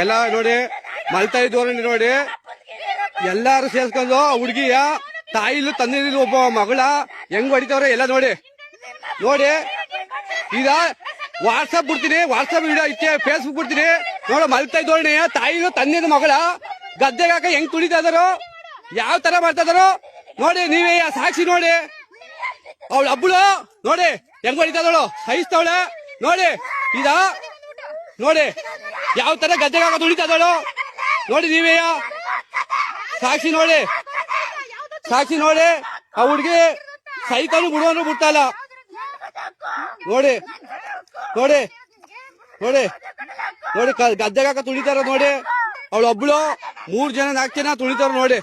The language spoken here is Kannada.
ಎಲ್ಲ ನೋಡಿ ಮಲ್ತಾ ಧೋರಣೆ ನೋಡಿ. ಎಲ್ಲಾರು ಸೇರ್ಸ್ಕೊಂಡು ಹುಡುಗಿಯ ತಾಯಿಲು ತಂದಿದ್ದು ಒಬ್ಬ ಮಗಳ ಹೆಂಗ್ ಹೊಡಿತಾವ್ರೆ ಎಲ್ಲ ನೋಡಿ. ನೋಡಿ, ಈಗ ವಾಟ್ಸಪ್ ಬಿಡ್ತೀನಿ ವಾಟ್ಸಪ್ ವಿಡಿಯೋ ಇಕ್ಕೆ ಫೇಸ್ಬುಕ್ ಬಿಡ್ತೀನಿ. ನೋಡಿ ಮಲ್ತಾ ಧೋರಣೆ ತಾಯಿಲು ತಂದಿದ ಮಗಳ ಗದ್ದೆಗೆ ಹಾಕ ಹೆಂಗ್ ತುಳಿತಾ ಇದಾರೋ ಯಾವ ತರ ಮಾಡ್ತಾ ನೋಡಿ, ನೀವೇ ಸಾಕ್ಷಿ ನೋಡಿ. ಅವಳು ಅಬ್ಬಳು ನೋಡಿ, ಹೆಂಗ್ ಹೊಡಿತಾ ಇದಳು ಸಹಿಸ್ತವಳೆ. ನೋಡಿ ಇದ ನೋಡಿ, ಯಾವ ತರ ಗದ್ದೆಗಾಗ ಇದ್ದಾಳು ನೋಡಿ ನೀವೇಯ ಸಾಕ್ಷಿ ನೋಡಿ. ಸಾಕ್ಷಿ ನೋಡಿ. ಆ ಹುಡುಗಿ ಸೈತಾನು ಬಿಡುವನು ಬಿಡ್ತಾ ನೋಡಿ ನೋಡಿ ನೋಡಿ ನೋಡಿ ಗದ್ದೆಗಾಕ ಗದ್ದೆಗೆ ತುಳಿತಾರ ನೋಡಿ. ಅವಳು ಒಬ್ಳು ಮೂರ್ ಜನ ನಾಲ್ಕು ಜನ ತುಳಿತಾರ ನೋಡಿ.